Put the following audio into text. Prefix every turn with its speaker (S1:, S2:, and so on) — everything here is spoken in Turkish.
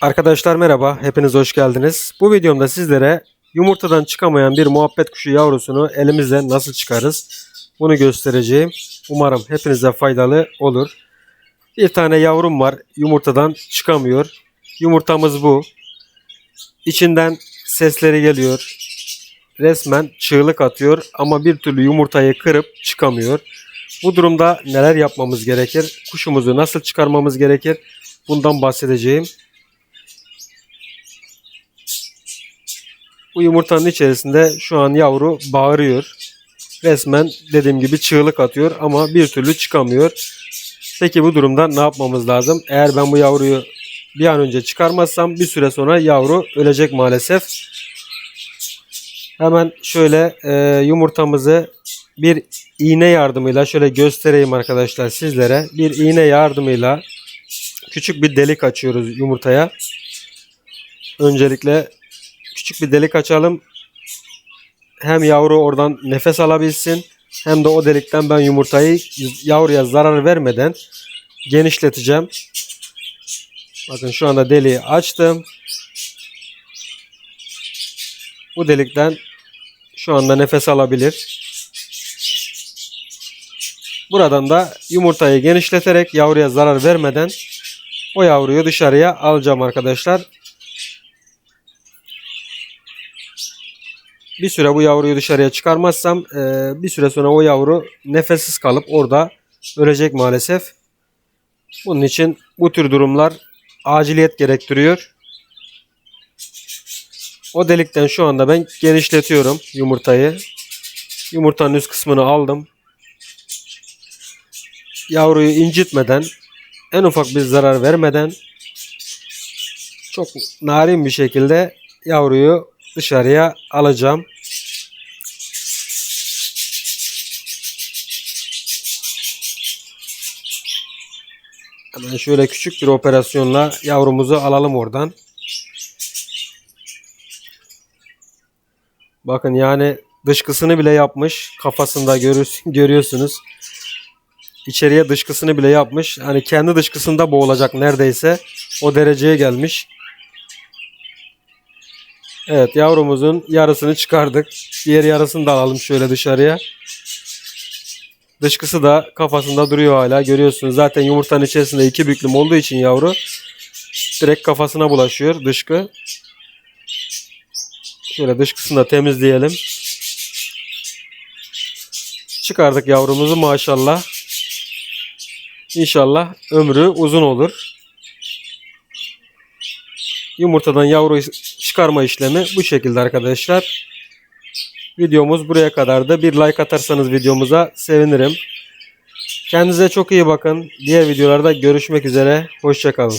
S1: Arkadaşlar merhaba, hepiniz hoş geldiniz. Bu videomda sizlere yumurtadan çıkamayan bir muhabbet kuşu yavrusunu elimizle nasıl çıkarız bunu göstereceğim. Umarım hepinize faydalı olur. Bir tane yavrum var, yumurtadan çıkamıyor. Yumurtamız bu. İçinden sesleri geliyor. Resmen çığlık atıyor ama bir türlü yumurtayı kırıp çıkamıyor. Bu durumda neler yapmamız gerekir? Kuşumuzu nasıl çıkarmamız gerekir? Bundan bahsedeceğim. Bu yumurtanın içerisinde şu an yavru bağırıyor. Resmen dediğim gibi çığlık atıyor ama bir türlü çıkamıyor. Peki bu durumda ne yapmamız lazım? Eğer ben bu yavruyu bir an önce çıkarmazsam bir süre sonra yavru ölecek maalesef. Hemen şöyle e, yumurtamızı bir iğne yardımıyla şöyle göstereyim arkadaşlar sizlere. Bir iğne yardımıyla küçük bir delik açıyoruz yumurtaya. Öncelikle küçük bir delik açalım. Hem yavru oradan nefes alabilsin hem de o delikten ben yumurtayı yavruya zarar vermeden genişleteceğim. Bakın şu anda deliği açtım. Bu delikten şu anda nefes alabilir. Buradan da yumurtayı genişleterek yavruya zarar vermeden o yavruyu dışarıya alacağım arkadaşlar. Bir süre bu yavruyu dışarıya çıkarmazsam e, bir süre sonra o yavru nefessiz kalıp orada ölecek maalesef. Bunun için bu tür durumlar aciliyet gerektiriyor. O delikten şu anda ben genişletiyorum yumurtayı. Yumurtanın üst kısmını aldım. Yavruyu incitmeden, en ufak bir zarar vermeden çok narin bir şekilde yavruyu dışarıya alacağım. Hemen şöyle küçük bir operasyonla yavrumuzu alalım oradan. Bakın yani dışkısını bile yapmış. Kafasında görür, görüyorsunuz. İçeriye dışkısını bile yapmış. Hani kendi dışkısında boğulacak neredeyse. O dereceye gelmiş. Evet yavrumuzun yarısını çıkardık. Diğer yarısını da alalım şöyle dışarıya. Dışkısı da kafasında duruyor hala. Görüyorsunuz zaten yumurtanın içerisinde iki büklüm olduğu için yavru direkt kafasına bulaşıyor dışkı. Şöyle dışkısını da temizleyelim. Çıkardık yavrumuzu maşallah. İnşallah ömrü uzun olur. Yumurtadan yavru çıkarma işlemi bu şekilde arkadaşlar. Videomuz buraya kadardı. Bir like atarsanız videomuza sevinirim. Kendinize çok iyi bakın. Diğer videolarda görüşmek üzere. Hoşçakalın.